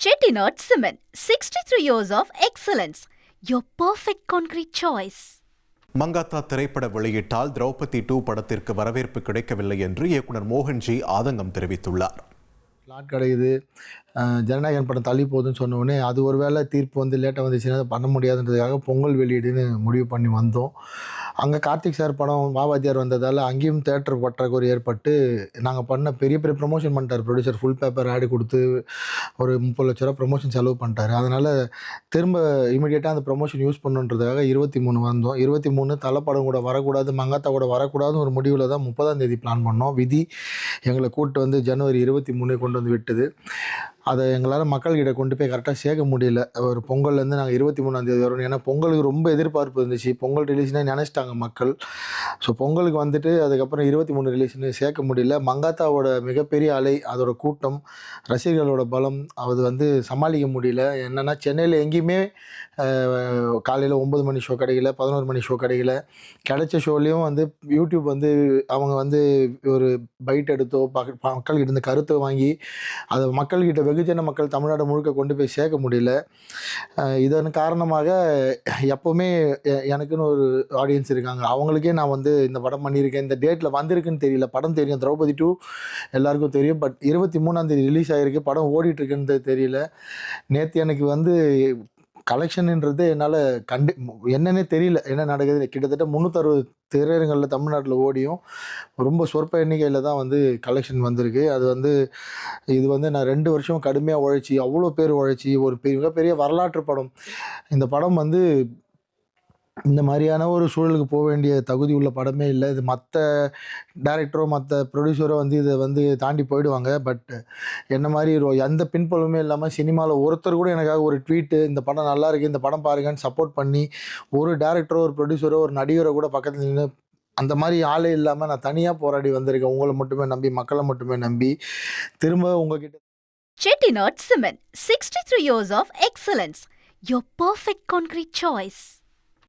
Chettinad Cement, 63 years of excellence. Your perfect concrete choice. Mankatha திரைப்பட வெளியிட்டால் Draupadi two படத்திற்கு வரவேற்பு கிடைக்கவில்லை என்று இயக்குனர் மோகன்ஜி ஆதங்கம் தெரிவித்துள்ளார் கிடைக்குது அஹ் ஜனநாயகன் படம் தள்ளி போகுதுன்னு சொன்ன உடனே அது ஒரு வேளை தீர்ப்பு வந்து லேட்டாக வந்துச்சுன்னா பண்ண முடியாதுன்றதுக்காக பொங்கல் வெளியீடுன்னு முடிவு பண்ணி வந்தோம் அங்கே கார்த்திக் சார் படம் வாவாத்தியார் வந்ததால் அங்கேயும் தேட்டர் பற்றாக்குறை ஏற்பட்டு நாங்கள் பண்ண பெரிய பெரிய ப்ரொமோஷன் பண்ணிட்டார். ப்ரொடியூசர் ஃபுல் பேப்பர் ஆடு கொடுத்து ஒரு முப்பது லட்ச ரூபா ப்ரொமோஷன் செலவு பண்ணிட்டார். அதனால் திரும்ப இமீடியட்டாக அந்த ப்ரொமோஷன் யூஸ் பண்ணுன்றதுக்காக இருபத்தி மூணு வந்தோம். இருபத்தி மூணு தலைப்படம் கூட வரக்கூடாது மங்காத்தா கூட வரக்கூடாதுன்னு ஒரு முடிவில் தான் முப்பதாம் தேதி பிளான் பண்ணோம். விதி எங்களை கூப்பிட்டு வந்து ஜனவரி இருபத்தி மூணு கொண்டு வந்து விட்டுது. அதை எங்களால் மக்கள்கிட்ட கொண்டு போய் கரெக்டாக சேர்க்க முடியல. ஒரு பொங்கல்லேருந்து நாங்கள் இருபத்தி மூணாந்தேதி வரணும் ஏன்னா பொங்கலுக்கு ரொம்ப எதிர்பார்ப்பு இருந்துச்சு. பொங்கல் ரிலீஸ்னால் நினச்சிட்டாங்க மக்கள். ஸோ பொங்கலுக்கு வந்துட்டு அதுக்கப்புறம் இருபத்தி மூணு ரிலீஸ்னு சேர்க்க முடியல. மங்காத்தாவோட மிகப்பெரிய அலை அதோட கூட்டம் ரசிகர்களோட பலம் அது வந்து சமாளிக்க முடியல. என்னென்னா சென்னையில் எங்கேயுமே காலையில் ஒம்பது மணி ஷோ கிடைக்கல பதினோரு மணி ஷோ கிடைக்கல. கிடைச்ச ஷோலேயும் வந்து யூடியூப் வந்து அவங்க வந்து ஒரு பைட் எடுத்தோ பக்க மக்கள்கிட்ட இருந்து கருத்தை வாங்கி அதை மக்கள்கிட்ட வெகுஜன மக்கள் தமிழ்நாடு முழுக்க கொண்டு போய் சேர்க்க முடியல. இதன் காரணமாக எப்போவுமே எனக்குன்னு ஒரு ஆடியன்ஸ் இருக்காங்க. அவங்களுக்கே நான் வந்து இந்த படம் பண்ணியிருக்கேன். இந்த டேட்டில் வந்திருக்குன்னு தெரியல. படம் தெரியும். திரௌபதி டூ எல்லாருக்கும் தெரியும். பட் இருபத்தி மூணாந்தேதி ரிலீஸ் ஆகிருக்கு படம் ஓடிட்டுருக்குன்னு தெரியல. நேற்று எனக்கு வந்து கலெக்ஷன்ன்றது என்னால் கண்டு என்னன்னே தெரியல. என்ன நடக்குது கிட்டத்தட்ட முந்நூற்றறுபது திரையரங்களில் தமிழ்நாட்டில் ஓடியும். ரொம்ப சொற்ப எண்ணிக்கையில் தான் வந்து கலெக்ஷன் வந்திருக்கு. அது வந்து இது வந்து நான் ரெண்டு வருஷம் கடுமையாக உழைச்சி அவ்வளோ பேர் உழைச்சி ஒரு பெரிய மிகப்பெரிய வரலாற்று படம். இந்த படம் வந்து இந்த மாதிரியான ஒரு சூழலுக்கு போக வேண்டிய தகுதி உள்ள படமே இல்லை இது மற்ற டேரக்டரோ மற்ற ப்ரொடியூசரோ வந்து இதை வந்து தாண்டி போயிடுவாங்க பட் என்ன மாதிரி எந்த பின்புலமே இல்லாமல் சினிமாவில் ஒருத்தர் கூட எனக்காக ஒரு ட்வீட்டு இந்த படம் நல்லா இருக்குது இந்த படம் பாருங்கன்னு சப்போர்ட் பண்ணி ஒரு டேரக்டரோ ஒரு ப்ரொடியூசரோ ஒரு நடிகரோ கூட பக்கத்தில் நின்று அந்த மாதிரி ஆளே இல்லாமல் நான் தனியாக போராடி வந்திருக்கேன் உங்களை மட்டுமே நம்பி மக்களை மட்டுமே நம்பி திரும்ப உங்ககிட்ட Chettinad Cement, 63 years of excellence. Your perfect concrete choice.